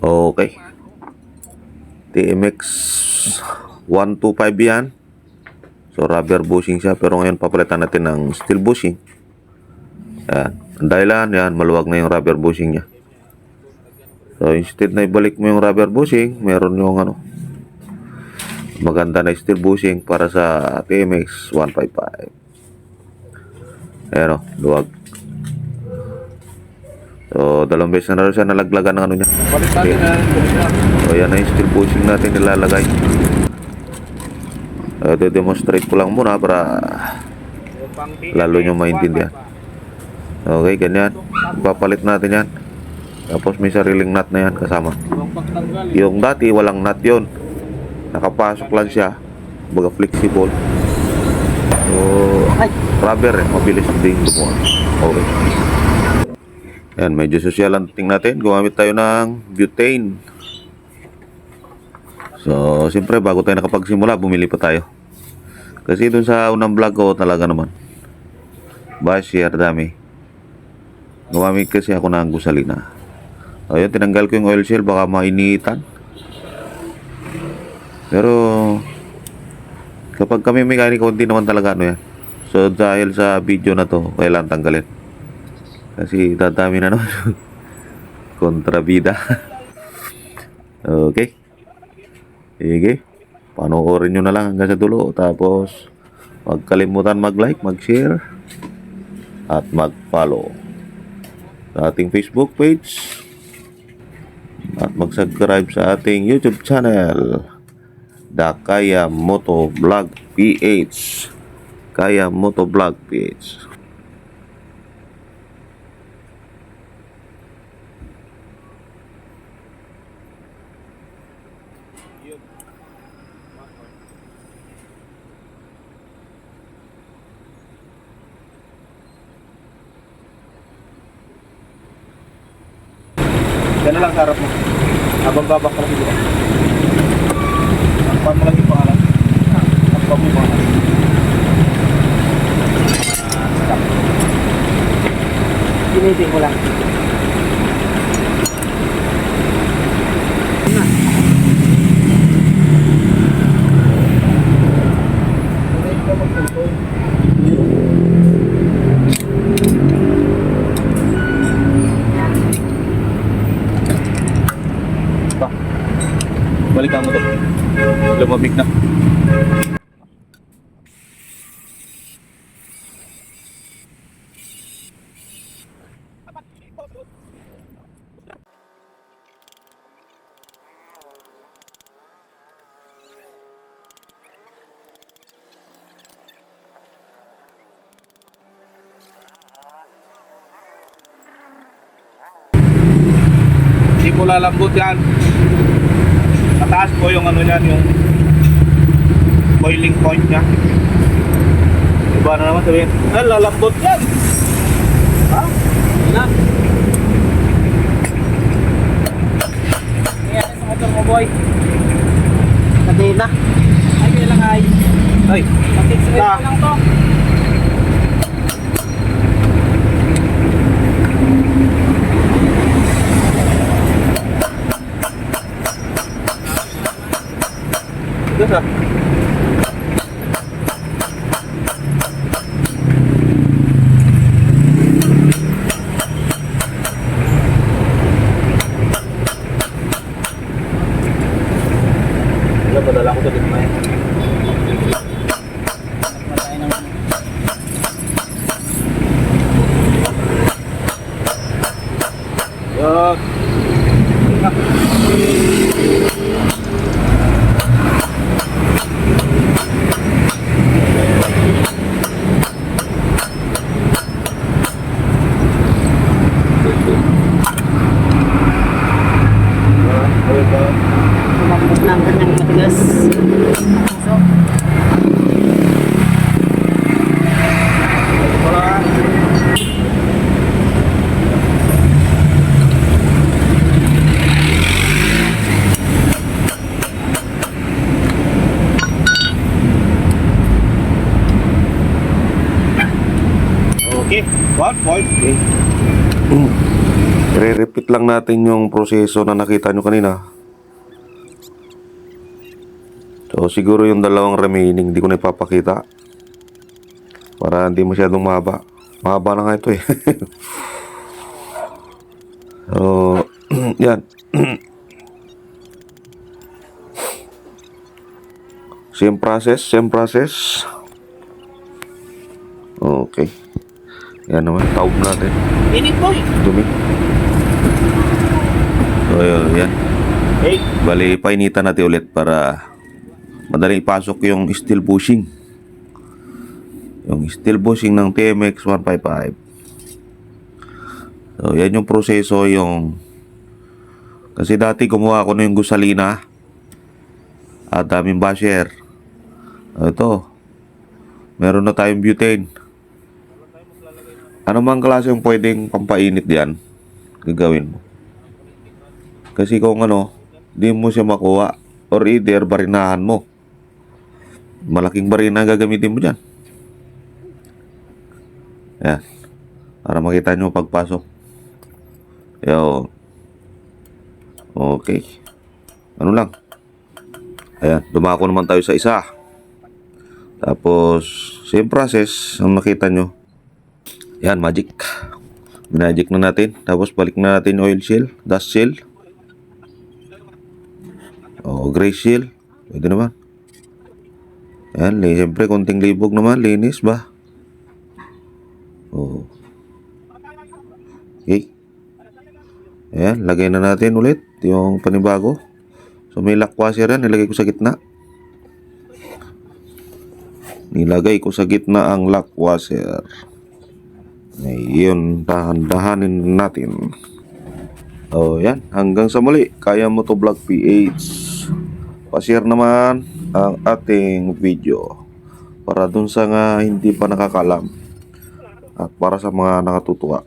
Okay. TMX 125 yan. So rubber bushing siya pero ngayon papalitan natin ng steel bushing. Yan. Ang dahilan yan, maluwag na yung rubber bushing niya. So instead na ibalik mo yung rubber bushing, meron yung ano, maganda na steel bushing para sa TMX 155. Ayan o, luwag. So, dalawang beses na rin siya nalaglagan ng ano niya. Balik natin na. So, yan na yung steel bushing natin nilalagay. Uh, demonstrate ko lang muna para lalo nyo maintindihan. Okay, ganyan. Papalit natin yan. Tapos may sariling nut na yan kasama. Yung dati, walang nut yon Nakapasok lang siya. Baga flexible. So, rubber eh. Mabilis din gumawa. Okay. Yan, medyo social ang tingin natin. Gumamit tayo ng butane. So, siyempre, bago tayo nakapagsimula, bumili pa tayo. Kasi dun sa unang vlog ko, talaga naman. Basher, dami. Gumamit kasi ako ng gusalina. Ayun, tinanggal ko yung oil seal, baka mainitan. Pero, kapag kami mekaniko, hindi naman talaga ano yan. So, dahil sa video na to, kailangan tanggalin. Kasi dadami na naman. Kontrabida. okay. Sige. Panoorin nyo na lang hanggang sa dulo. Tapos, huwag kalimutan mag-like, mag-share, at mag-follow sa ating Facebook page at mag-subscribe sa ating YouTube channel Dakaya Moto Vlog PH Kaya Moto Vlog PH Yan na lang sa harap mo. Habang babak ka dito. Takpan mo lang yung pangalan. Takpan mo pangalan. Pinitin ko lang. Balikan mo to. Lumabig. Hindi lalambot. Mataas po yung ano niyan, yung boiling point niya. Iba na naman sabihin, ah, lalambot yan. Ha? Na. Ayan sa motor mo, boy. Kadena. Ay, kailang ay. Ay, ko lang to. Ito sa. Wala, padala ko sa gitna eh. Matay ng Yan. Kumambot na ang kanyang matigas. Okay, one point. Re-repeat lang natin yung proseso na nakita nyo kanina. So, siguro yung dalawang remaining, di ko na ipapakita. Para hindi masyadong mahaba. Mahaba na nga ito eh. so, yan. same process, same process. Okay. Yan naman, taob natin. Init boy. Dumi. So, yan. Hey. Bali, painitan natin ulit para madaling ipasok yung steel bushing. Yung steel bushing ng TMX 155. So, yan yung proseso yung kasi dati gumawa ako na yung gusalina at daming basher. Ito. Meron na tayong butane. Ano mang klase yung pwedeng pampainit diyan, gagawin mo. Kasi kung ano, di mo siya makuha or either barinahan mo. Malaking barina ang gagamitin mo dyan. Yan. Para makita nyo pagpasok. Yo. Okay. Ano lang. Ayan. Dumako naman tayo sa isa. Tapos, same process ang nakita nyo. Yan, magic. Magic na natin. Tapos balik na natin oil seal, dust seal. O, gray seal. Pwede naman. Yan, li- siyempre konting libog naman, linis ba? O. Okay. Ayan, lagay na natin ulit yung panibago. So may lock washer yan, nilagay ko sa gitna. Nilagay ko sa gitna ang lock washer. Ngayon, dahan-dahanin natin. Oh, yan. Hanggang sa muli, kaya mo to vlog PH. Pa-share naman ang ating video para dun sa nga hindi pa nakakalam at para sa mga nakatutuwa.